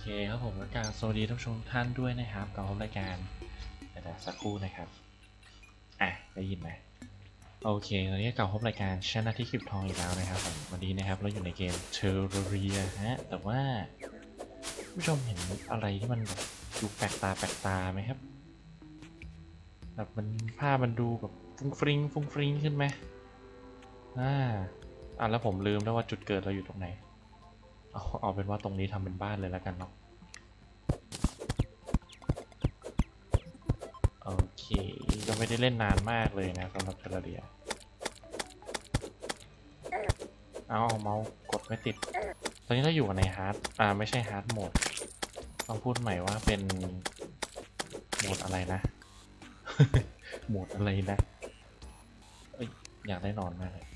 เคครับผมก็การสวัสดีท่านผู้ชมท่านด้วยนะครับกับรายการเดี๋ยวสักครู่นะครับ อะ ได้ยินไหมโอเคตอนนี้กลับพบรายการชนะที่คลิปทองอีกแล้วนะครับผมวันนี้นะครับเราอยู่ในเกมเทอร์เรียฮะแต่ว่าผู้ชมเห็นอะไรที่มันแบบดูแปลกตาแปลกตาไหมครับแบบมันภาพมันดูแบบฟุ้งฟริ้งฟุ้งฟริ้งขึ้นไหมอ่าอะแล้วผมลืมแล้วว่าจุดเกิดเราอยู่ตรงไหน เอาเอาเป็นว่าตรงนี้ทำเป็นบ้านเลยแล้วกันเนาะโอเคก็ไม่ได้เล่นนานมากเลยนะสำหรับเทเลเรียเอาเอาเมาส์กดไม่ติด ตอนนี้เราอยู่ในฮาร์ดอ่าไม่ใช่ฮาร์ดโหมดต้องพูดใหม่ว่าเป็นโหมดอะไรนะ โหมดอะไรนะอยอยากได้นอนมากเลย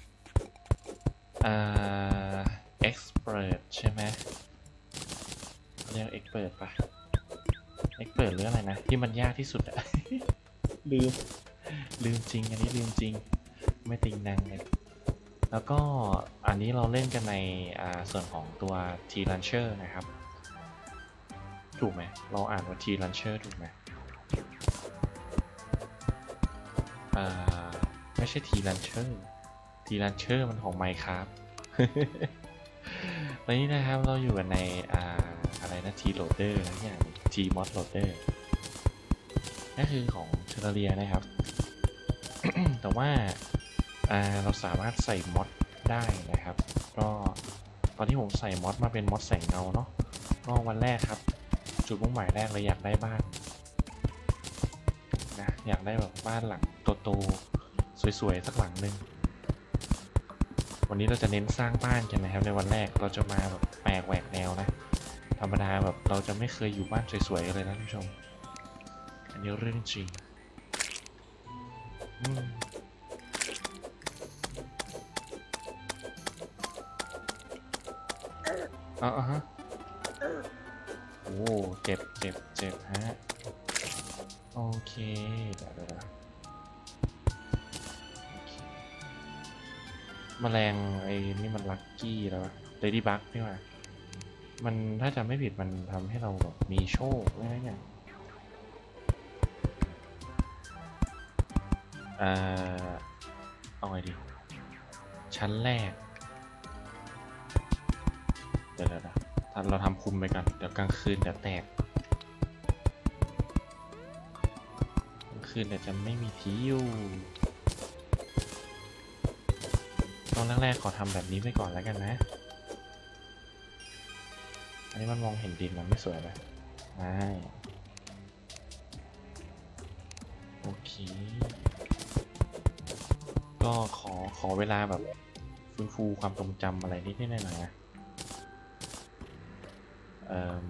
อ่า expert ใช่ไหมเรียก expert ปะ expert หรืออะไรนะ ที่มันยากที่สุดอะลืม ลืมจริง อันนี้ลืมจริง ไม่ติงนังเลยแล้วก็อันนี้เราเล่นกันในอ่าส่วนของตัว T Launcher นะครับ ถูกไหม เราอ่านว่า T Launcher ถูกไหมอ่าไม่ใช่ T Launcher T Launcher มันของ Minecraft ตอนนี้นะครับเราอยู่กันในอ่าอะไรนะ T Loader นะอย่าง T Mod Loader นั่นคือของเทอร์เรียนะครับ แต่ว่าอ่าเราสามารถใส่มอดได้นะครับ ก็ตอนที่ผมใส่มอดมาเป็นมอดแสงเงาเนาะก็วันแรกครับ จุดมุ่งหมายแรกเลยอยากได้บ้านนะอยากได้แบบบ้านหลังโตๆสวยๆสักหลังหนึ่ง วันนี้เราจะเน้นสร้างบ้านกันนะครับ ในวันแรกเราจะมาแบบแปลกแหวกแนวนะ ธรรมดาแบบเราจะไม่เคยอยู่บ้านสวยๆเลยนะท่านผู้ชม อันนี้เรื่องจริงอืมเอฮะโอ้เจ็บเจ็บเจ็บฮะ โอเคเดี๋ยวเดี๋ยว แมลงไอ้นี่มันลักกี้แล้วเลดี้บักนี่ว่ามันถ้าจำไม่ผิดมันทำให้เราแบบมีโชคอะไรเนี่ยเอ่อเอาไงดี ชั้นแรก เดี๋ยวเดี๋ยวเดี๋ยวถ้าเราทำคุมไปก่อนเดี๋ยวกลางคืนเดี๋ยวแตกกลางคืนเดี๋ยวจะไม่มีที่อยู่ ตอนแรกๆขอทำแบบนี้ไปก่อนแล้วกันนะ อันนี้มันมองเห็นดินมันไม่สวยเลยใช่โอเค ก็ขอขอเวลาแบบฟื้นฟูความทรงจำอะไรนิดๆหน่อยนะเอ่อ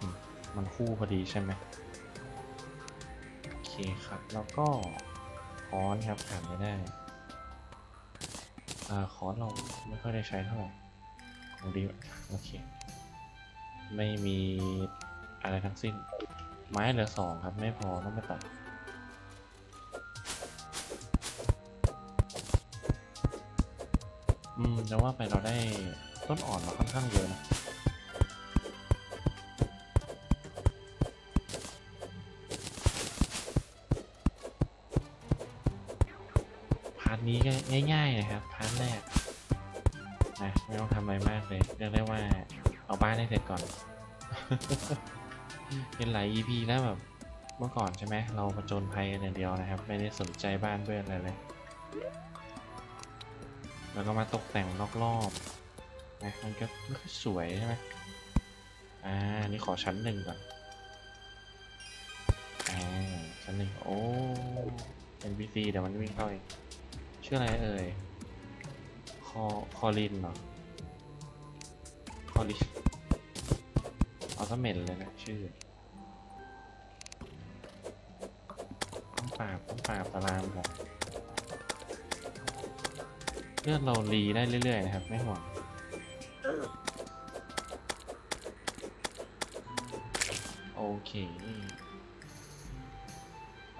อืมมันคู่พอดีใช่ไหมโอเคครับ แล้วก็ค้อนครับขาดไม่ได้ อ่าขอเราไม่ค่อยได้ใช้เท่าไหร่ของดีโอเค ไม่มีอะไรทั้งสิ้น ไม้เหลือสองครับ ไม่พอต้องไปตัดอืมแต่ว่าไปเราได้ต้นอ่อนมาค่อนข้างเยอะนะ นี้ก็ง่ายๆนะครับพาร์ทแรกนะไม่ต้องทำอะไรมากเลยเรียกได้ว่าเอาบ้านให้เสร็จก่อน เป็นหลาย EP แล้วแบบเมื่อก่อนใช่ไหมเราผจญภัยกันอย่างเดียวนะครับ ไม่ได้สนใจบ้านเพื่อนอะไรเลยแล้วก็มาตกแต่งรอบๆนะมันก็ไม่ค่อยสวยใช่ไหมอ่านี่ขอชั้นหนึ่งก่อนอ่าชั้นหนึ่งโอ้ NPC เดี๋ยวมันวิ่งเข้าเอง ชื่ออะไรเอ่ย คอ คอลินเหรอ คอลินเอาซะเหม็นเลยนะชื่อ ต้องปราบต้องปราบตารางก่อนเลือดเรารีได้เรื่อยๆนะครับ ไม่ห่วงโอเค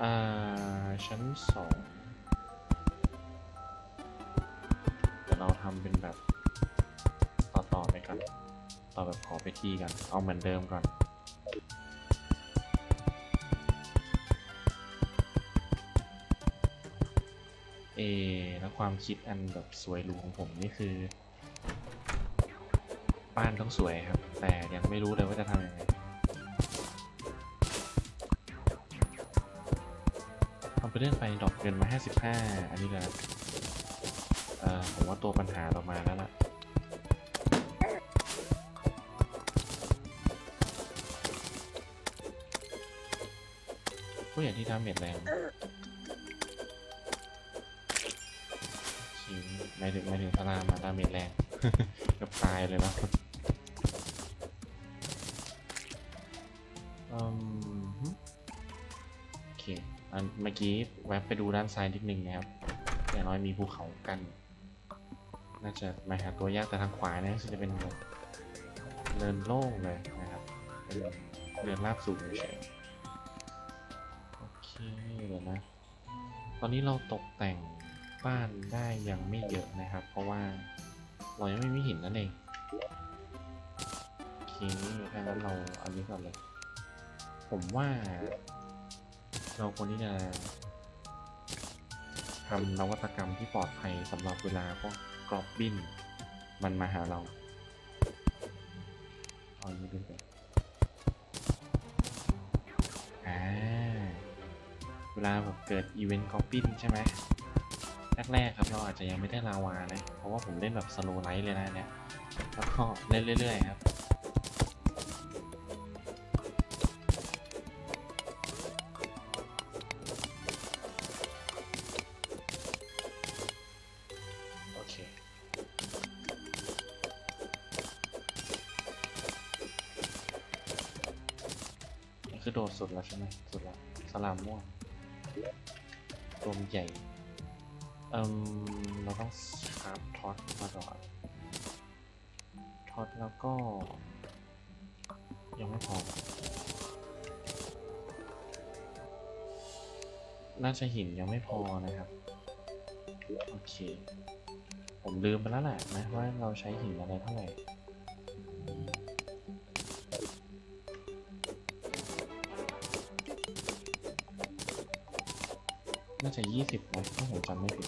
อ่า ชั้นสอง เดี๋ยวเราทำเป็นแบบต่อๆไปกันต่อแบบขอไปที่กันเอาเหมือนเดิมก่อนเอแล้วความคิดอันแบบสวยหรูของผมนี่คือ บ้านต้องสวยครับ แต่ยังไม่รู้เลยว่าจะทำยังไงทำไปเรื่อยไปดอกเงินมา 55 อันนี้เลยนะ ผมว่าตัวปัญหาเรามาแล้วล่ะผู้ใหญ่ที่ทำเม็ดแรงชิวหมาถึงหมาถึงสลามาดาเมจแรงกับตายเลยนะอืมโอเคอันเมื่อกี้แวบไปดูด้านซ้ายนิดนึงนะครับ อย่างน้อยมีภูเขากัน น่าจะมาหาตัวยากแต่ทางขวาเนี่ยจะเป็นแบบเนินโล่งเลยนะครับเป็นเนินราบสูงเฉยโอเคเดี๋ยวนะ ตอนนี้เราตกแต่งบ้านได้ยังไม่เยอะนะครับ เพราะว่าเรายังไม่มีหินนั่นเองโอเคถ้างั้นเราเอันนี้ก่อนเลย ผมว่าเราควรที่จะทำนวัตกรรมที่ปลอดภัยสำหรับเวลาพวก กรอบบิน มันมาหาเราเอาอย่างนี้ดูกันอ่าเวลาแบบเกิดอีเวนต์กรอบบินใช่ไหมแรกๆครับเราอาจจะยังไม่ได้ลาวานะ เพราะว่าผมเล่นแบบสโลไลท์เลยนะเนี่ย แล้วก็เล่นเรื่อยๆครับ โดดสุดแล้วใช่ไหมสุดแล้วสลามม่วงตัวมใหญ่เอ่มเราต้องชาร์ปท็อตมาก่อนท็อตแล้วก็ ยังไม่พอ น่าจะหินยังไม่พอนะครับ โอเค ผมลืมไปแล้วแหละนะว่าเราใช้หินอะไรเท่าไหร่ น่าจะยี่สิบนะถ้าผมจำไม่ผิด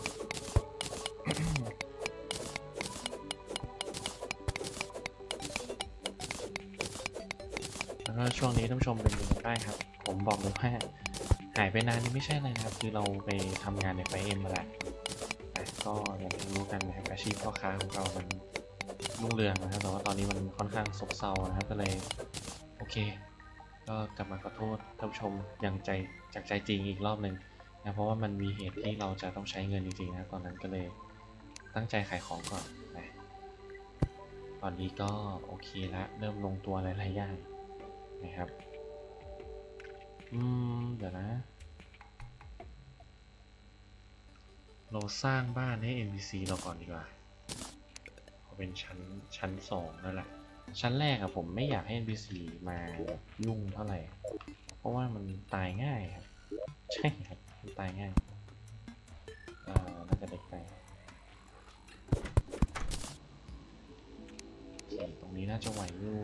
แล้วก็ช่วงนี้ท่านผู้ชมเป็นยังไงบ้างครับ ผมบอกเลยว่าหายไปนานนี่ไม่ใช่อะไรนะครับ คือเราไปทำงานในไฟเอ็มมาแล้วก็อย่างที่รู้กันนะครับอาชีพพ่อค้าของเรามันรุ่งเรืองนะครับแต่ว่าตอนนี้มันค่อนข้างซบเซานะครับก็เลยโอเค ก็กลับมาขอโทษท่านผู้ชมอย่างใจจากใจจริงอีกรอบหนึ่ง นะเพราะว่ามันมีเหตุที่เราจะต้องใช้เงินจริงๆนะตอนนั้นก็เลยตั้งใจขายของก่อนนะตอนนี้ก็โอเคละเริ่มลงตัวหลายๆอย่างนะครับอืมเดี๋ยวนะ เราสร้างบ้านให้ NPC เราก่อนดีกว่าเอาเป็นชั้นชั้นสองนั่นแหละชั้นแรกอะผมไม่อยากให้ NPC มายุ่งเท่าไหร่ เพราะว่ามันตายง่ายครับ ใช่ครับ ที่ตายง่ายเอ่อน่าจะเด็กไปตรงนี้น่าจะไหวอยู่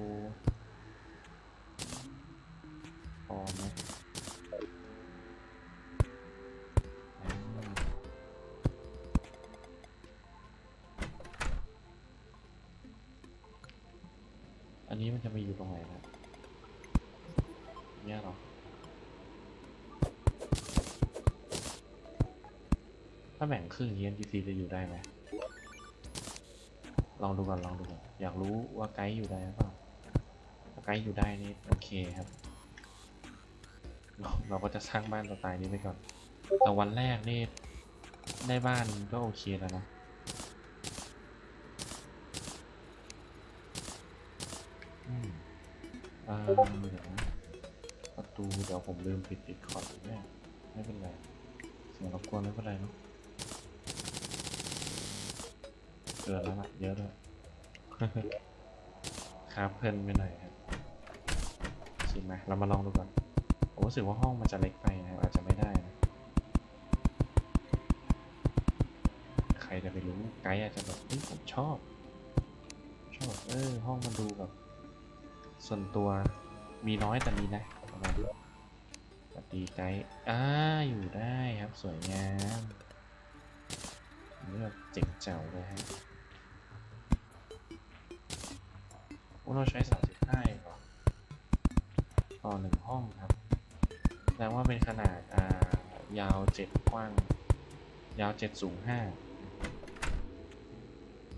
าแบ่งครึ่ง ENPC จะอยู่ได้ไหมลองดูก่อนลองดูก่อนอยากรู้ว่าไกด์อยู่ได้หรือเปล่าถ้าไกด์อยู่ได้นี่โอเคครับ เราเราก็จะสร้างบ้านสไตล์นี้ไปก่อน แต่วันแรกนี่ได้บ้านก็โอเคแล้วนะอืมเอ่อเดี๋ยวประตูเดี๋ยวผมลืมปิดปิดคอร์ดเนี่ยไม่เป็นไรเสียงรบกวนไม่เป็นไรเนาะ เกินแล้วล่ะเยอะด้วยครับเพลินไปหน่อยครับชิมไหมเรามาลองดูก่อนผมรู้สึกว่าห้องมันจะเล็กไปนะครับอาจจะไม่ได้นะใครจะไปรู้ไกด์อาจจะแบบเฮ้ยผมชอบ ชอบเออห้องมันดูแบบ ส่วนตัวมีน้อยแต่มีนะประมาณนี้สวัสดีไกด์อ่าอยู่ได้ครับสวยงามเลือกเจ๋งเจ๋วเลยฮะ โอ้เราใช้สามสิบห้าเองเหรอต่อหนึ่งห้องครับแสดงว่าเป็นขนาดอ่ายาวเจ็ดกว้าง ยาวเจ็ดสูงห้า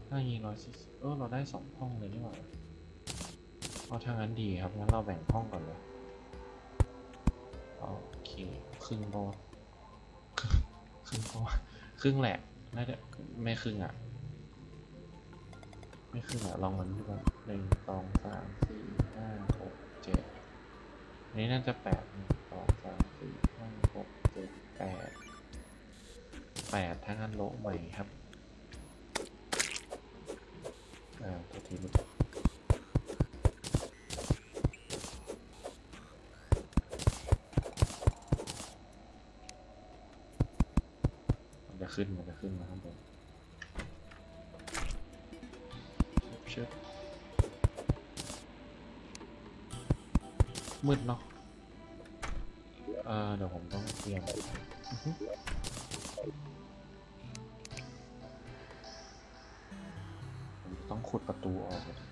ถ้าร้อยสี่สิบเออเราได้สองห้องเลยนี่หว่าเอาทางนั้นดีครับ งั้นเราแบ่งห้องก่อนเลยโอเค ครึ่งโบครึ่งโบครึ่งแหละน่าจะไม่ครึ่งอะ ไม่ครึ่งอะลองมันดูก่อนหนึ่งสองสามสี่ห้าหกเจ็ดอันนี้น่าจะแปดหนึ่งสองสามสี่ห้าหกเจ็ดแปดแปดทั้งอันโลใหม่ครับอ่าตัวทีลูกมันจะขึ้นมันจะขึ้นมาข้างบน เชิบมืดเนาะเออเดี๋ยวผมต้องเตรียมอื้อหือผมต้องขุดประตูออกก่อน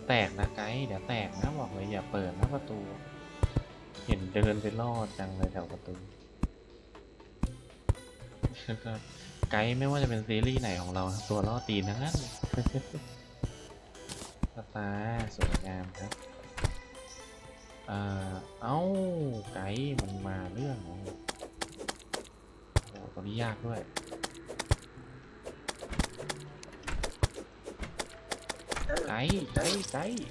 ยวแตกนะไกด์เดี๋ยวแตกนะบอกเลยอย่าเปิดนะประตู เห็นเดินไปรอดจังเลยแถวประตูไกด์ไม่ว่าจะเป็นซีรีส์ไหนของเราตัวล่อตีนทั้งนั้นตาร์สวยงามครับ เอ่อ เอ้า ไกด์มันมาเรื่องโอ้โหตัวนี้ยากด้วย ไกด์ไกด์ไกด์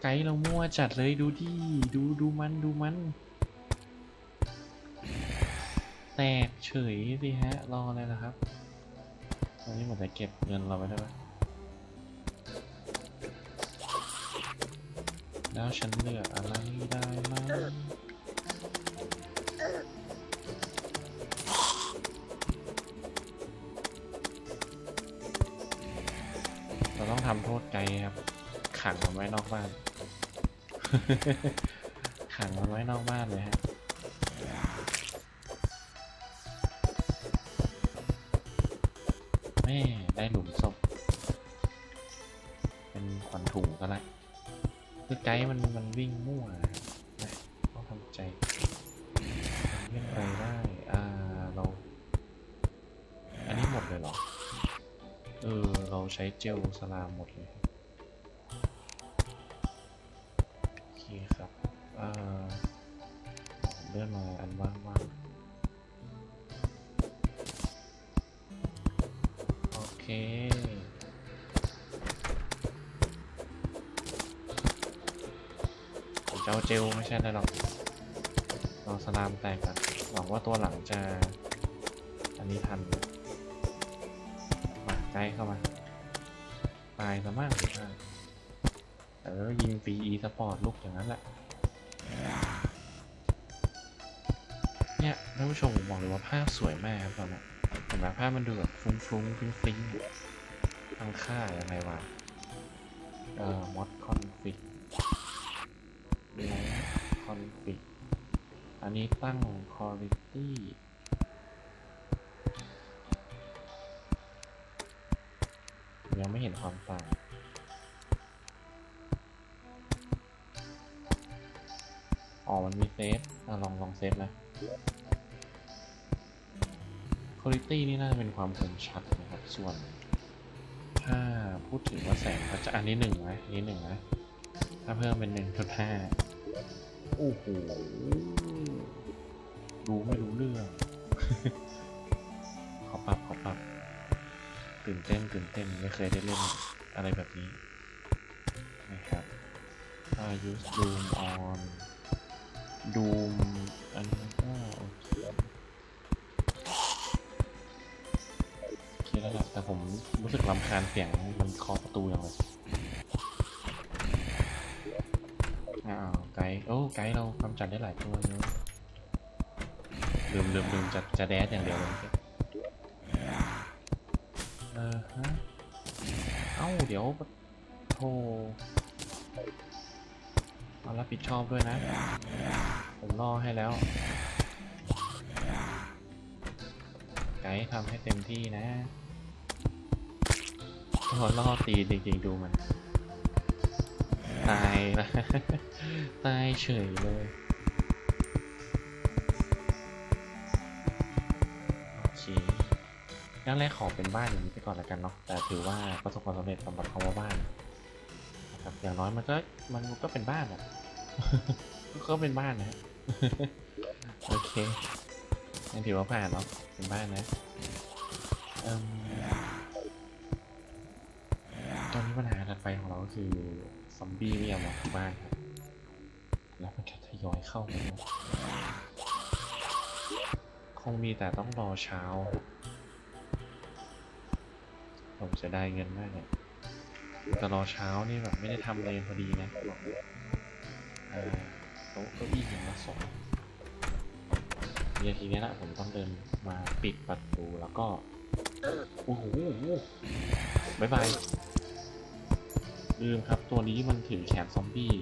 ไกด์เรามั่วจัดเลยดูที่ดูดูมันดูมัน แตกเฉยสิฮะ รออะไรล่ะครับ ตอนนี้หมดแต่เก็บเงินเราไว้ได้ปะแล้วฉันเลือกอะไรได้ไหม ขังมันไว้นอกบ้าน ขังมันไว้นอกบ้านเลยฮะแม่ได้หลุมศพ เป็นขวัญถุงก็แล้วคือไกด์มันมันวิ่งมั่วนะต้องทำใจเล่นไปได้ อ่า เรา อันนี้หมดเลยเหรอ เออ เราใช้เจลสลามหมดเลย ใช่อะไรหรอกเราสลามแตกกันหวังว่าตัวหลังจะ อันนี้ทันมาใกล้เข้ามา ตายซะมากอะเออยิงฟรีอีสปอร์ตลูกอย่างนั้นแหละ เนี่ยท่านผู้ชมบอกเลยว่าภาพสวยมากครับตอนนี้เห็นไหมภาพมันดูแบบฟุ้งฟุ้งๆฟิ้งฟิ้งๆตั้งค่ายังไงวะเอ่อ mod config และ config อันนี้ตั้ง quality ยังไม่เห็นความต่างอ๋อ มันมีเซฟอะลอง ลองเซฟนะ quality นี่น่าจะเป็นความคมชัดนะครับ ส่วน ถ้าพูดถึงว่าแสงก็จะอันนี้หนึ่งไหมอันนี้หนึ่งนะ ถ้าเพิ่มเป็นหนึ่งจุดห้า โอ้โหดูไม่รู้เรื่อง ขอปรับขอปรับตื่นเต้นตื่นเต้นไม่เคยได้เล่นอะไรแบบนี้นะครับถ้า use doom on doom อันนี้ก็โอเคโอเคแล้วล่ะแต่ผมรู้สึกรำคาญเสียงมันเคาะประตูอย่างเลย ไกด์โอ้ไกด์เรากำจัดได้หลายตัวเลยลืมลืมลืมจะจะแดดอย่างเดียวเลยเออฮะเอ้าเดี๋ยวโทรเอารับผิดชอบด้วยนะ ผมรอให้แล้ว ไกด์ทำให้เต็มที่นะตัวล่อตีจริงๆดูมัน ตายนะตายเฉยเลยโอเคงั้นแรกขอเป็นบ้านอย่างนี้ไปก่อนแล้วกันเนาะแต่ถือว่าประสบความสำเร็จสำหรับคำว่าบ้านนะครับอย่างน้อยมันก็มันก็เป็นบ้านอะก็เป็นบ้านนะโอเคงั้นถือว่าผ่านเนาะเป็นบ้านนะตอนนี้ปัญหาถัดไปของเราก็คือ ซอมบี้ไม่ยอมออกจาบ้านครับ แล้วมันจะทยอยเข้ามาคงมีแต่ต้องรอเช้า ผมจะได้เงินมากเลยแต่รอเช้านี่แบบไม่ได้ทำอะไรพอดีนะบอกเลยโต๊ะเก้าอี้อย่างละสองเดี๋ยวทีเนี้ยนะผมต้องเดินมาปิดประตูแล้วก็ โอ้โหบายบาย ลืมครับตัวนี้มันถือแขนซอมบี้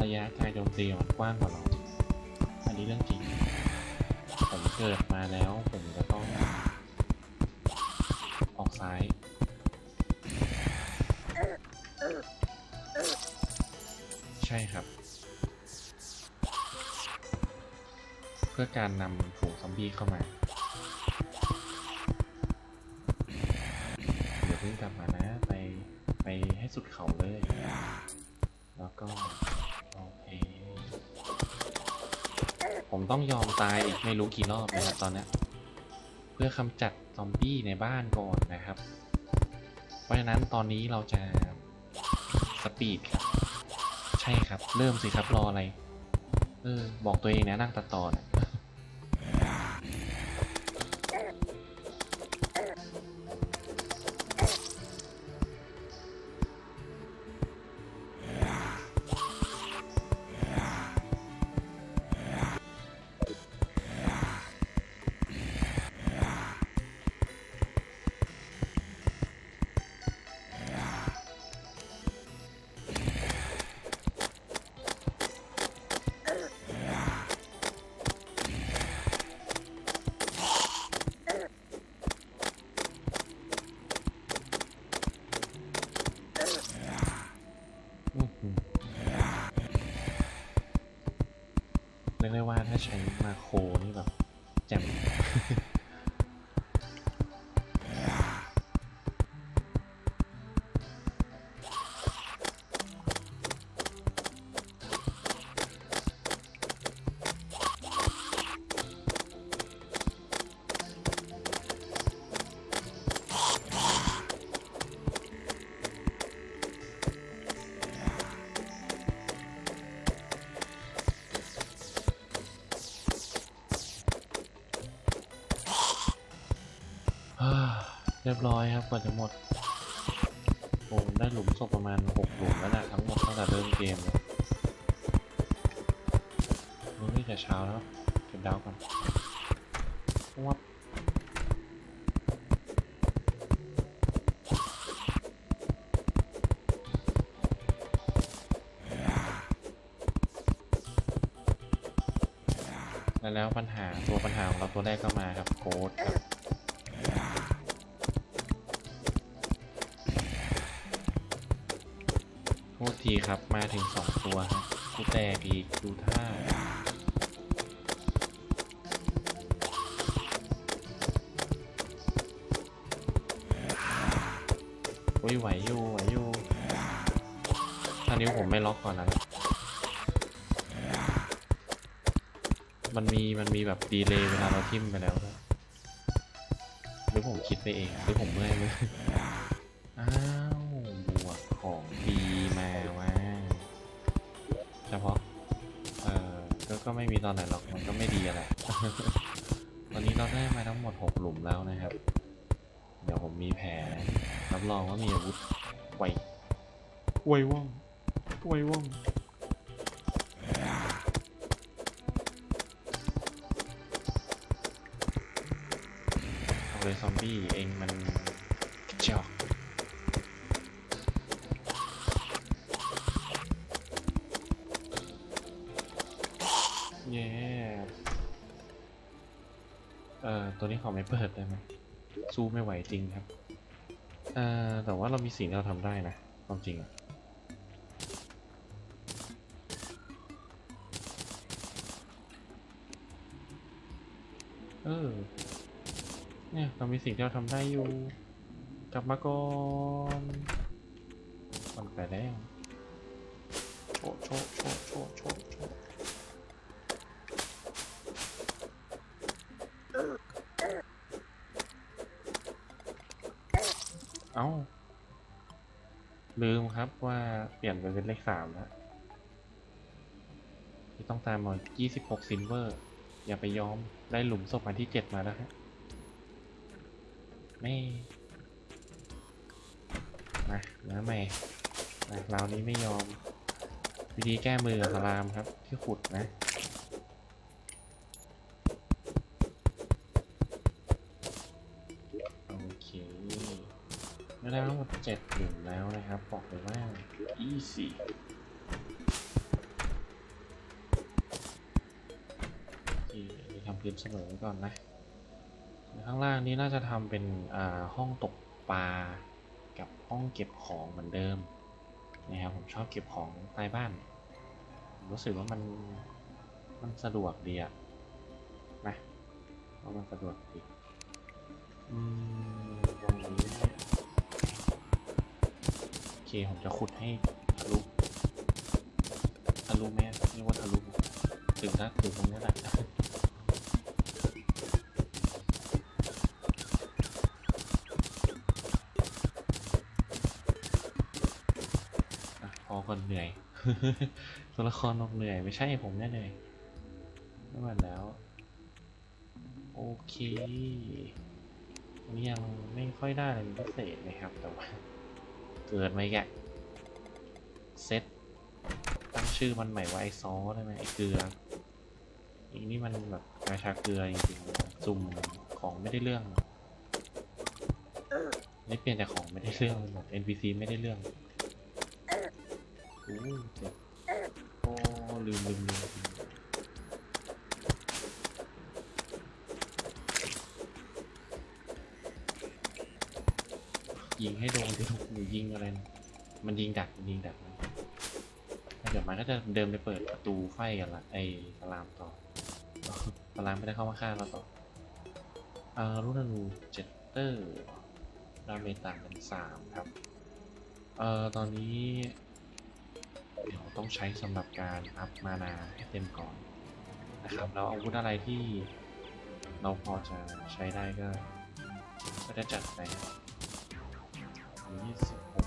ระยะการโจมตีมันกว้างกว่าเรา อันนี้เรื่องจริง ผมเกิดมาแล้วผมจะต้อง ออกซ้าย ใช่ครับ เพื่อการนำฝูงซอมบี้เข้ามา ก็โอเคผมต้องยอมตายอีกไม่รู้กี่รอบนะครับตอนนี้เพื่อกำจัดซอมบี้ในบ้านก่อนนะครับ เพราะฉะนั้นตอนนี้เราจะสปีดครับ ใช่ครับ เริ่มสิครับรออะไร เออ บอกตัวเองนะนั่งตัดต่อนะ ถ้าใช้มาโคร รียบร้อยครับกว่าจะหมดโอ้ได้หลุมศพประมาณหกหลุมแล้วนะทั้งหมดตั้งแต่เริ่มเกมเลยนี่จะเช้าแล้วเก็บดาวก่อนวับแล้วแล้วปัญหาตัวปัญหาของเราตัวแรกก็มาครับโค้ดครับ ทีครับมาถึงสองตัวฮะกูแตกอีกดูท่าอุ้ยไหวอยู่ไหวอยู่ถ้านิ้วผมไม่ล็อกก่อนนะมันมีมันมีแบบดีเลย์เวลาเราทิ่มไปแล้วหรือผมคิดไปเองหรือผมเมื่อยเลย ไม่มีตอนไหนหรอกมันก็ไม่ดีอะไร ตอนนี้เราได้มาทั้งหมดหกหลุมแล้วนะครับ เดี๋ยวผมมีแผลรับรองว่ามีอาวุธไวไวว่องไวว่องเอาเลยซอมบี้เองมัน ไม่เปิดได้ไหมสู้ไม่ไหวจริงครับเอ่อแต่ว่าเรามีสิ่งที่เราทำได้นะความจริงอะเออ เนี่ยเรามีสิ่งที่เราทำได้อยู่ กลับมาก่อนมันไปแล้วโชโชโชโชโชโช ลืมครับว่าเปลี่ยนไปเป็นเลขสามแล้วที่ต้องตามมา26ซินเวอร์ อย่าไปยอมได้หลุมศพอันที่เจ็ดมาแล้วฮะไม่มาเนื้อใหม่นะราวนี้ไม่ยอม วิธีแก้มือกับสลามครับที่ขุดนะ เจ็ดหลุมแล้วนะครับ บอกเลยว่า easy ที่นี่ทำพื้นเสมอไว้ก่อนนะ ข้างล่างนี้น่าจะทำเป็นอ่าห้องตกปลากับห้องเก็บของเหมือนเดิมนะครับผมชอบเก็บของใต้บ้านผมรู้สึกว่ามันมันสะดวกดีอะนะว่ามันสะดวกดีอืม เค ผมจะขุดให้ทะลุทะลุไหมเรียกว่าทะลุถึงนะถึงตรงนี้แหละพอก่อนเหนื่อยตัวละครบอกเหนื่อย ไม่ใช่ผมแน่เหนื่อยไม่ไหวแล้ว โอเควันนี้ยังไม่ค่อยได้อะไรพิเศษนะครับแต่ว่า เกิดมาอีกอะเซตตั้งชื่อมันใหม่ว่าไอซอได้ไหมไอเกลืออีนี่มันแบบราชาเกลือจริงๆสุ่มของไม่ได้เรื่องนี่เปลี่ยนแต่ของไม่ได้เรื่องเลยหมด NPC ไม่ได้เรื่องโอ้เจ็บโอ้ลืมลืมลืม ยิงให้โดนที่ถูกยิงอะไร มันยิงดักมันยิงดักนะแล้วเดี๋ยวมันก็จะเดินไปเปิดประตูไฟกันละไอ้สลามต่อสลามไม่ได้เข้ามาฆ่าเราต่ออ่อรุ่นนูเจตเตอร์ดาเมจต่างกันสามครับ เอ่อตอนนี้ เดี๋ยวต้องใช้สำหรับการอัพมานาให้เต็มก่อนนะครับแล้วอาวุธอะไรที่เราพอจะใช้ได้ก็ ก็จะจัดไป ยี่สิบหก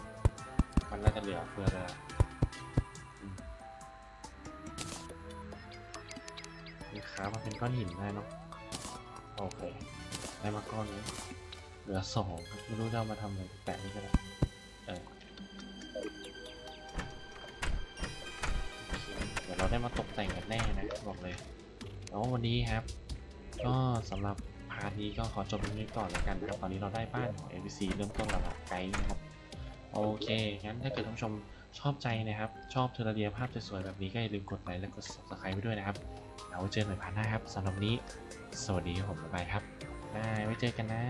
มันน่าจะเหลือเพื่อจะอืมนี่ครับมันเป็นก้อนหินได้เนาะโอเค ได้มาก้อนนี้ เหลือสองครับไม่รู้จะเอามาทำอะไรแปะนี่ก็ได้เออโอเคเดี๋ยวเราได้มาตกแต่งกันแน่นะบอกเลยแล้ววันนี้ครับ ก็สำหรับพาร์ทนี้ก็ขอจบตรงนี้ก่อนแล้วกันครับตอนนี้เราได้บ้านของ ABC เริ่มต้นระดับไกด์นะครับโอเคงั้นถ้าเกิดท่านผู้ชมชอบใจนะครับ ชอบเทอร์เรียภาพสวยๆแบบนี้ก็อย่าลืมกดไลค์และกด subscribe ไปด้วยนะครับแล้วไว้เจอกันใหม่พาร์ทหน้าครับสำหรับวันนี้ สวัสดีครับผมบ๊ายบายครับบายไว้เจอกันนะ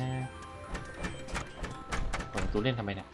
เปิดประตูเล่นทำไมเนี่ย